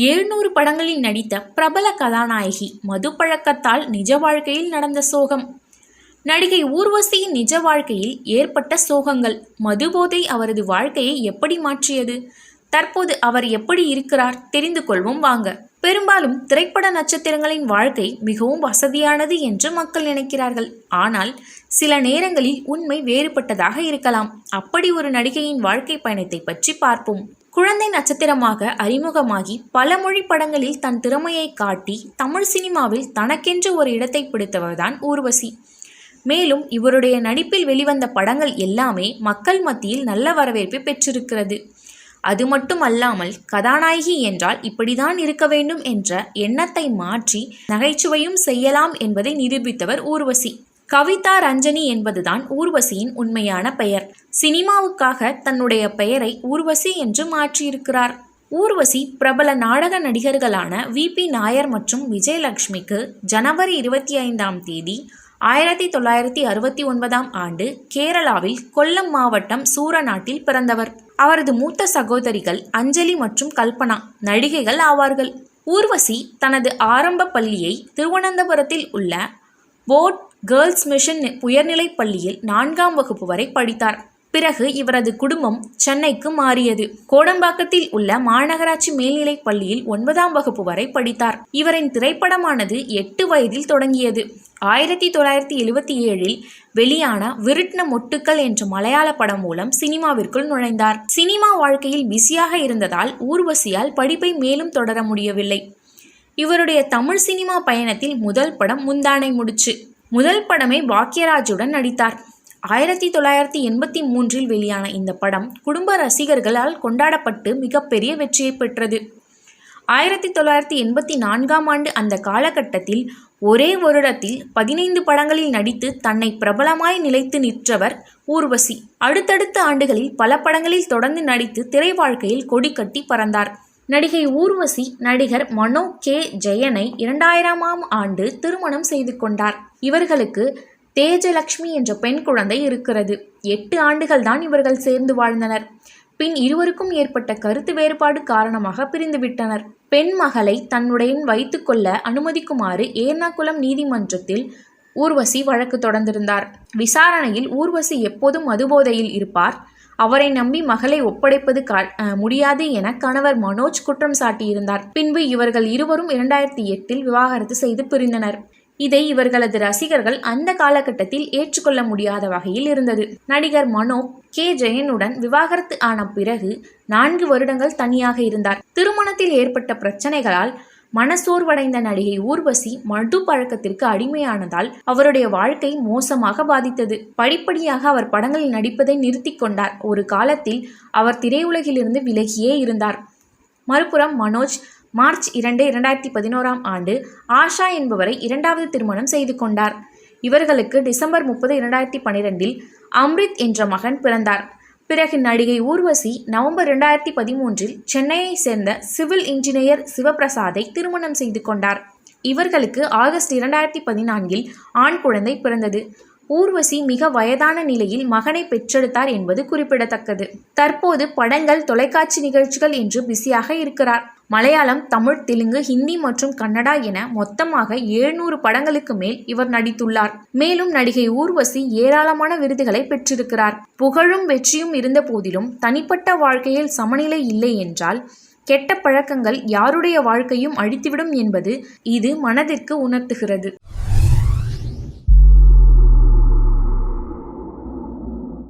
எழுநூறு படங்களில் நடித்த பிரபல கதாநாயகி மது பழக்கத்தால் நிஜ வாழ்க்கையில் நடந்த சோகம். நடிகை ஊர்வசியின் நிஜ வாழ்க்கையில் ஏற்பட்ட சோகங்கள். மதுபோதை அவரது வாழ்க்கையை எப்படி மாற்றியது? தற்போது அவர் எப்படி இருக்கிறார்? தெரிந்து கொள்வோம் வாங்க. பெரும்பாலும் திரைப்பட நட்சத்திரங்களின் வாழ்க்கை மிகவும் வசதியானது என்று மக்கள் நினைக்கிறார்கள். ஆனால் சில நேரங்களில் உண்மை வேறுபட்டதாக இருக்கலாம். அப்படி ஒரு நடிகையின் வாழ்க்கை பயணத்தை பற்றி பார்ப்போம். குழந்தை நட்சத்திரமாக அறிமுகமாகி பல மொழி படங்களில் தன் திறமையை காட்டி தமிழ் சினிமாவில் தனக்கென்று ஒரு இடத்தை பிடித்தவர்தான் ஊர்வசி. மேலும் இவருடைய நடிப்பில் வெளிவந்த படங்கள் எல்லாமே மக்கள் மத்தியில் நல்ல வரவேற்பை பெற்றிருக்கிறது. அது மட்டும் அல்லாமல் கதாநாயகி என்றால் இப்படிதான் இருக்க வேண்டும் என்ற எண்ணத்தை மாற்றி நகைச்சுவையும் செய்யலாம் என்பதை நிரூபித்தவர் ஊர்வசி. கவிதா ரஞ்சனி என்பதுதான் ஊர்வசியின் உண்மையான பெயர். சினிமாவுக்காக தன்னுடைய பெயரை ஊர்வசி என்று மாற்றியிருக்கிறார். ஊர்வசி பிரபல நாடக நடிகர்களான வி. பி. நாயர் மற்றும் விஜயலட்சுமிக்கு ஜனவரி இருபத்தி ஐந்தாம் தேதி ஆயிரத்தி தொள்ளாயிரத்தி அறுபத்தி ஒன்பதாம் ஆண்டு கேரளாவில் கொல்லம் மாவட்டம் சூரநாட்டில் பிறந்தவர். அவரது மூத்த சகோதரிகள் அஞ்சலி மற்றும் கல்பனா நடிகைகள் ஆவார்கள். ஊர்வசி தனது ஆரம்ப பள்ளியை திருவனந்தபுரத்தில் உள்ள போட் கேர்ள்ஸ் மிஷன் உயர்நிலைப் பள்ளியில் நான்காம் வகுப்பு வரை படித்தார். பிறகு இவரது குடும்பம் சென்னைக்கு மாறியது. கோடம்பாக்கத்தில் உள்ள மாநகராட்சி மேல்நிலைப் பள்ளியில் ஒன்பதாம் வகுப்பு வரை படித்தார். இவரின் திரைப்படமானது எட்டு வயதில் தொடங்கியது. ஆயிரத்தி தொள்ளாயிரத்தி எழுவத்தி ஏழில் வெளியான விருட்ன மொட்டுக்கள் என்ற மலையாள படம் மூலம் சினிமாவிற்குள் நுழைந்தார். சினிமா வாழ்க்கையில் பிஸியாக இருந்ததால் ஊர்வசியால் படிப்பை மேலும் தொடர முடியவில்லை. இவருடைய தமிழ் சினிமா பயணத்தில் முதல் படம் முந்தானை முடிச்சு. முதல் படமே பாக்யராஜுடன் நடித்தார். ஆயிரத்தி தொள்ளாயிரத்தி எண்பத்தி மூன்றில் வெளியான இந்த படம் குடும்ப ரசிகர்களால் கொண்டாடப்பட்டு மிகப்பெரிய வெற்றியை பெற்றது. ஆயிரத்தி தொள்ளாயிரத்தி எண்பத்தி நான்காம் ஆண்டு அந்த காலகட்டத்தில் ஒரே வருடத்தில் பதினைந்து படங்களில் நடித்து தன்னை பிரபலமாய் நிலைத்து நிற்றவர் ஊர்வசி. அடுத்தடுத்த ஆண்டுகளில் பல படங்களில் தொடர்ந்து நடித்து திரை வாழ்க்கையில் கொடி கட்டி பறந்தார். நடிகை ஊர்வசி நடிகர் மனோ கே ஜெயனை இரண்டாயிரமாம் ஆண்டு திருமணம் செய்து கொண்டார். இவர்களுக்கு தேஜலக்ஷ்மி என்ற பெண் குழந்தை இருக்கிறது. எட்டு ஆண்டுகள் தான் இவர்கள் சேர்ந்து வாழ்ந்தனர். பின் இருவருக்கும் ஏற்பட்ட கருத்து வேறுபாடு காரணமாக பிரிந்துவிட்டனர். பெண் மகளை தன்னுடன் வைத்துக்கொள்ள அனுமதிக்குமாறு ஏர்ணாகுளம் நீதிமன்றத்தில் ஊர்வசி வழக்கு தொடர்ந்திருந்தார். விசாரணையில் ஊர்வசி எப்போதும் மதுபோதையில் இருப்பார். அவரை நம்பி மகளை ஒப்படைப்பது கா முடியாது என கணவர் மனோஜ் குற்றம் சாட்டியிருந்தார். பின்பு இவர்கள் இருவரும் இரண்டாயிரத்தி எட்டில் விவாகரத்து செய்து பிரிந்தனர். இதை இவர்களது ரசிகர்கள் அந்த காலகட்டத்தில் ஏற்றுக்கொள்ள முடியாத வகையில் இருந்தது. நடிகர் மனோ கே. ஜெயனுடன் விவாகரத்து ஆன பிறகு நான்கு வருடங்கள் தனியாக இருந்தார். திருமணத்தில் ஏற்பட்ட பிரச்சனைகளால் மனசோர்வடைந்த நடிகை ஊர்வசி மது பழக்கத்திற்கு அடிமையானதால் அவருடைய வாழ்க்கை மோசமாக பாதித்தது. படிப்படியாக அவர் படங்களில் நடிப்பதை நிறுத்தி கொண்டார். ஒரு காலத்தில் அவர் திரையுலகிலிருந்து விலகியே இருந்தார். மறுபுறம் மனோஜ் மார்ச் இரண்டு இரண்டாயிரத்தி பதினோராம் ஆண்டு ஆஷா என்பவரை இரண்டாவது திருமணம் செய்து கொண்டார். இவர்களுக்கு டிசம்பர் முப்பது இரண்டாயிரத்தி பன்னிரெண்டில் அம்ரித் என்ற மகன் பிறந்தார். பிறகு நடிகை ஊர்வசி நவம்பர் இரண்டாயிரத்தி பதிமூன்றில் சென்னையை சேர்ந்த சிவில் இன்ஜினியர் சிவபிரசாதை திருமணம் செய்து கொண்டார். இவர்களுக்கு ஆகஸ்ட் இரண்டாயிரத்தி பதினான்கில் ஆண் குழந்தை பிறந்தது. ஊர்வசி மிக வயதான நிலையில் மகனை பெற்றெடுத்தார் என்பது குறிப்பிடத்தக்கது. தற்போது படங்கள் தொலைக்காட்சி நிகழ்ச்சிகள் என்று பிஸியாக இருக்கிறார். மலையாளம் தமிழ் தெலுங்கு ஹிந்தி மற்றும் கன்னடா என மொத்தமாக எழுநூறு படங்களுக்கு மேல் இவர் நடித்துள்ளார். மேலும் நடிகை ஊர்வசி ஏராளமான விருதுகளை பெற்றிருக்கிறார். புகழும் வெற்றியும் இருந்த போதிலும் தனிப்பட்ட வாழ்க்கையில் சமநிலை இல்லை என்றால் கெட்ட பழக்கங்கள் யாருடைய வாழ்க்கையும் அழித்துவிடும் என்பது இது மனதிற்கு உணர்த்துகிறது.